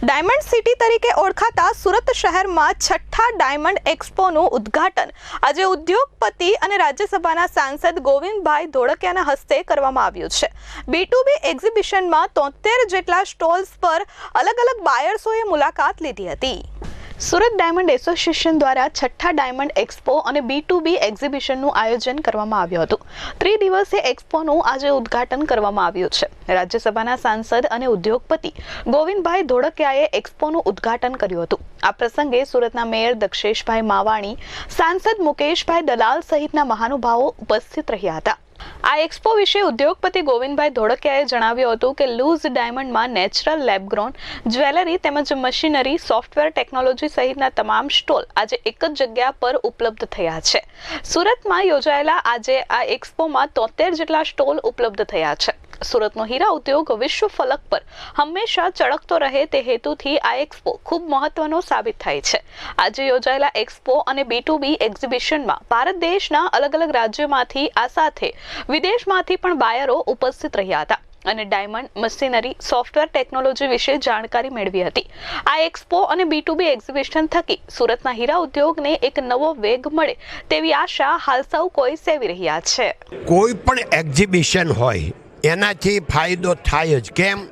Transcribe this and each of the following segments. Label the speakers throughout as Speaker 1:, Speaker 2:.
Speaker 1: Diamond city તરીકે ઓળખાતા સુરત શહેરમાં છઠ્ઠા ડાયમંડ એક્સપોનું ઉદ્ઘાટન આજે ઉદ્યોગપતિ અને રાજ્યસભાના સાંસદ ગોવિંદભાઈ ધોળકિયાના હસ્તે કરવામાં આવ્યું છે. બી ટુ બી એક્ઝિબિશનમાં તોતેર જેટલા સ્ટોલ્સ પર અલગ અલગ બાયર્સોએ મુલાકાત લીધી હતી. સુરત ડાયમંડ એસોસિએશન દ્વારા છઠ્ઠા ડાયમંડ એક્સપો અને બી ટુ બી એક્ઝિબિશનનું આયોજન કરવામાં આવ્યું હતું. ત્રિદિવસીય એક્સપોનું આજે ઉદ્ઘાટન કરવામાં આવ્યું છે. રાજ્યસભાના સાંસદ અને ઉદ્યોગપતિ ગોવિંદભાઈ ધોળકિયાએ એક્સપોનું ઉદ્ઘાટન કર્યું હતું. આ પ્રસંગે સુરતના મેયર દક્ષેશભાઈ માવાણી, સાંસદ મુકેશભાઈ દલાલ સહિતના મહાનુભાવો ઉપસ્થિત રહ્યા હતા. આ એક્સપો વિશે ઉદ્યોગપતિ ગોવિંદભાઈ ધોળકિયાએ જણાવ્યું હતું કે લૂઝ ડાયમંડમાં નેચરલ લેબગ્રોન, જ્વેલરી તેમજ મશીનરી, સોફ્ટવેર ટેકનોલોજી સહિતના તમામ સ્ટોલ આજે એક જ જગ્યા પર ઉપલબ્ધ થયા છે. સુરતમાં યોજાયેલા આજે આ એક્સપોમાં તોતેર જેટલા સ્ટોલ ઉપલબ્ધ થયા છે. સુરતનો હીરા ઉદ્યોગ વિશ્વ ફલક પર હંમેશા ચળકતો રહે તે હેતુથી આ એક્સપો ખૂબ મહત્વનો સાબિત થાય છે. આજે યોજાયેલા એક્સપો અને બી ટુ બી એક્ઝિબિશનમાં ભારત દેશના અલગ અલગ રાજ્યોમાંથી આ સાથે વિદેશમાંથી પણ બાયરો ઉપસ્થિત રહ્યા હતા અને ડાયમંડ મશીનરી સોફ્ટવેર ટેકનોલોજી વિશે જાણકારી મેળવી હતી. આ એક્સપો અને બી ટુ બી એક્ઝિબિશન થકી સુરતના હીરા ઉદ્યોગને એક નવો વેગ મળે તેવી આશા હાલ સૌ કોઈ સેવી રહ્યા છે.
Speaker 2: કોઈ પણ એક્ઝિબિશન હોય એનાથી ફાયદો થાય જ. કેમ?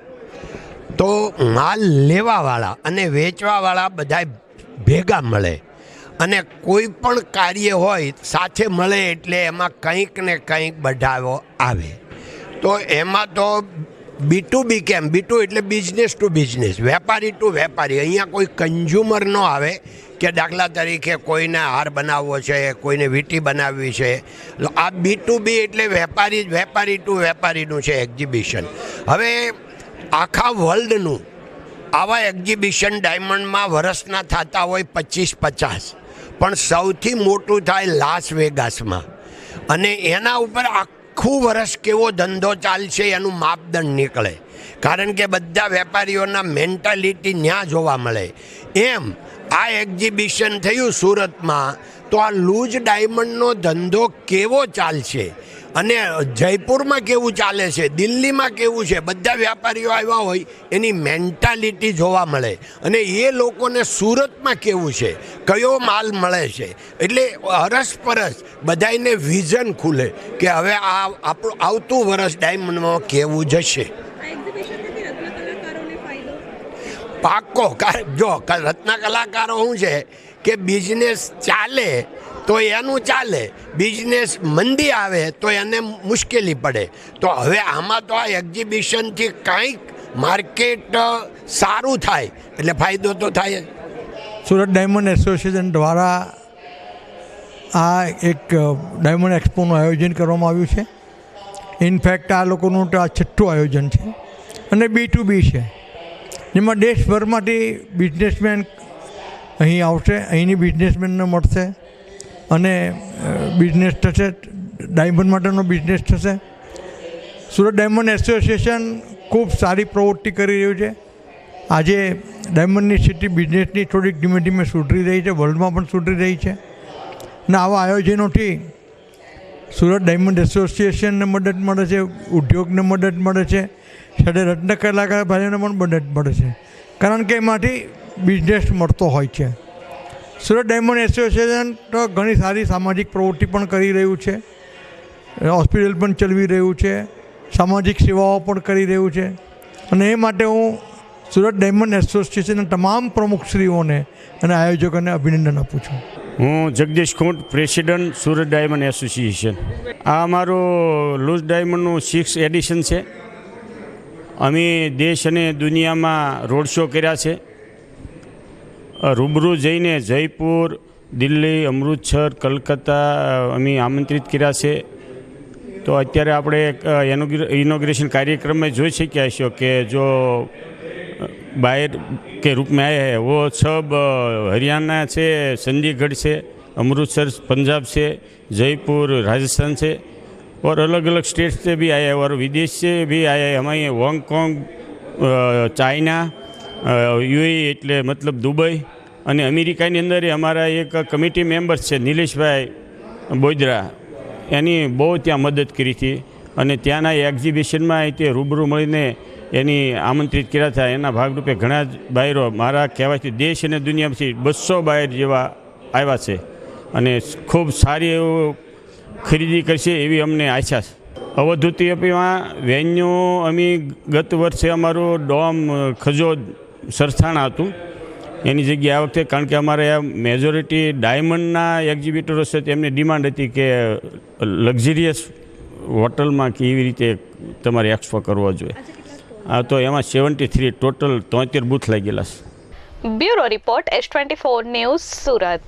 Speaker 2: તો માલ લેવાવાળા અને વેચવાવાળા બધા ભેગા મળે. અને કોઈ પણ કાર્ય હોય સાથે મળે એટલે એમાં કંઈક ને કંઈક બઢાવો આવે. તો એમાં તો બી ટુ બી કેમ? બી ટુ એટલે બિઝનેસ ટુ બિઝનેસ વેપારી ટુ વેપારી. અહીંયા કોઈ કન્ઝ્યુમર ન આવે. કે દાખલા તરીકે કોઈને હાર બનાવવો છે, કોઈને વીટી બનાવવી છે. આ બી ટુ બી એટલે વેપારી વેપારી ટુ વેપારીનું છે એક્ઝિબિશન હવે આખા વર્લ્ડનું આવા એક્ઝિબિશન ડાયમંડમાં વરસના થતા હોય પચીસ પચાસ. પણ સૌથી મોટું થાય લાસ વેગાસમાં અને એના ઉપર આખું વર્ષ કેવો ધંધો ચાલશે એનું માપદંડ નીકળે. કારણ કે બધા વેપારીઓના મેન્ટાલિટી ત્યાં જોવા મળે. એમ, આ એક્ઝિબિશન થયું સુરતમાં, તો આ લૂજ ડાયમંડનો ધંધો કેવો ચાલશે? અને જયપુરમાં કેવું ચાલે છે? દિલ્હીમાં કેવું છે? બધા વેપારીઓ આવ્યા હોય, એની મેન્ટાલિટી જોવા મળે. અને એ લોકોને સુરતમાં કેવું છે? કયો માલ મળે છે? એટલે અરસપરસ બધાને વિઝન ખુલે કે હવે આ આપણું આવતું વર્ષ ડાયમંડમાં કેવું જશે? પાક્કો જો રત્ન કલાકારો શું છે કે બિઝનેસ ચાલે તો એનું ચાલે. બિઝનેસ મંદી આવે તો એને મુશ્કેલી પડે. તો હવે આમાં તો આ એક્ઝિબિશનથી કંઈક માર્કેટ સારું થાય. એટલે ફાયદો તો થાય
Speaker 3: સુરત ડાયમંડ એસોસિએશન દ્વારા આ એક ડાયમંડ એક્સપોનું આયોજન કરવામાં આવ્યું છે. ઇનફેક્ટ આ લોકોનું આ છઠ્ઠું આયોજન છે. અને બી ટુ બી છે. જેમાં દેશભરમાંથી બિઝનેસમેન અહીં આવશે, અહીંની બિઝનેસમેનને મળશે અને બિઝનેસ થશે ડાયમંડ માટેનો બિઝનેસ થશે. સુરત ડાયમંડ એસોસિએશન ખૂબ સારી પ્રવૃત્તિ કરી રહ્યું છે. આજે ડાયમંડની સિટી બિઝનેસની થોડીક ધીમે ધીમે સુધરી રહી છે વર્લ્ડમાં પણ સુધરી રહી છે. અને આવા આયોજનોથી સુરત ડાયમંડ એસોસિએશનને મદદ મળે છે, ઉદ્યોગને મદદ મળે છે. સાથે રત્ન કલાકાર ભાઈઓને પણ મદદ મળે છે. કારણ કે એમાંથી બિઝનેસ મળતો હોય છે. સુરત ડાયમંડ એસોસિએશન તો ઘણી સારી સામાજિક પ્રવૃત્તિ પણ કરી રહ્યું છે. હોસ્પિટલ પણ ચલાવી રહ્યું છે. સામાજિક સેવાઓ પણ કરી રહ્યું છે. અને એ માટે હું સુરત ડાયમંડ એસોસિએશનના તમામ પ્રમુખશ્રીઓને અને આયોજકોને અભિનંદન આપું છું.
Speaker 4: હું Jagdish Khunt president Surat diamond association આ અમારું લૂઝ ડાયમંડનું સિક્સ એડિશન છે. અમે દેશ અને દુનિયામાં રોડ શો કર્યા છે. રૂબરૂ જઈને જયપુર, દિલ્હી, અમૃતસર, કલકત્તા અમે આમંત્રિત કર્યા છે. તો અત્યારે આપણે એક ઇનોગ્રેશન કાર્યક્રમમાં જોઈ શક્યા છો કે જો બાયર કે રૂપમાં આવ્યા હે, વો સબ હરિયાણા છે, ચંદીગઢ છે, અમૃતસર, પંજાબ છે, જયપુર, રાજસ્થાન છે. और अलग अलग स्टेट से भी आए हैं और विदेश से भी आए हैं हमारे हांगकांग ચાઇના યુએ એટલે મતલબ દુબઈ અને અમેરિકાની અંદર એ અમારા એક કમિટી મેમ્બર્સ છે નિલેશભાઈ બોદરા એની બહુ ત્યાં મદદ કરી હતી અને ત્યાંના એક્ઝિબિશનમાં તે રૂબરૂ મળીને એની આમંત્રિત કર્યા હતા એના ભાગરૂપે ઘણા જ બાયરો મારા કહેવાયથી દેશ અને દુનિયામાંથી બસો બાયર જેવા આવ્યા છે અને ખૂબ સારી એવું ખરીદી કરશે એવી અમને આશા છે. અવધૂતી અપીમાં વેન્યુ અમે ગત વર્ષે અમારું ડોમ ખજોદ સરથાણ હતું. એની જગ્યાએ આ વખતે કારણ કે અમારે આ મેજોરિટી ડાયમંડના એક્ઝિબિટરો છે તેમની ડિમાન્ડ હતી કે લક્ઝરિયસ હોટલમાં કે એવી રીતે તમારે એક્સપો કરવો જોઈએ. આ તો એમાં સેવન્ટી થ્રી ટોટલ તોતેર બૂથ લાગેલા છે.
Speaker 1: Bureau report S twenty four news Surat.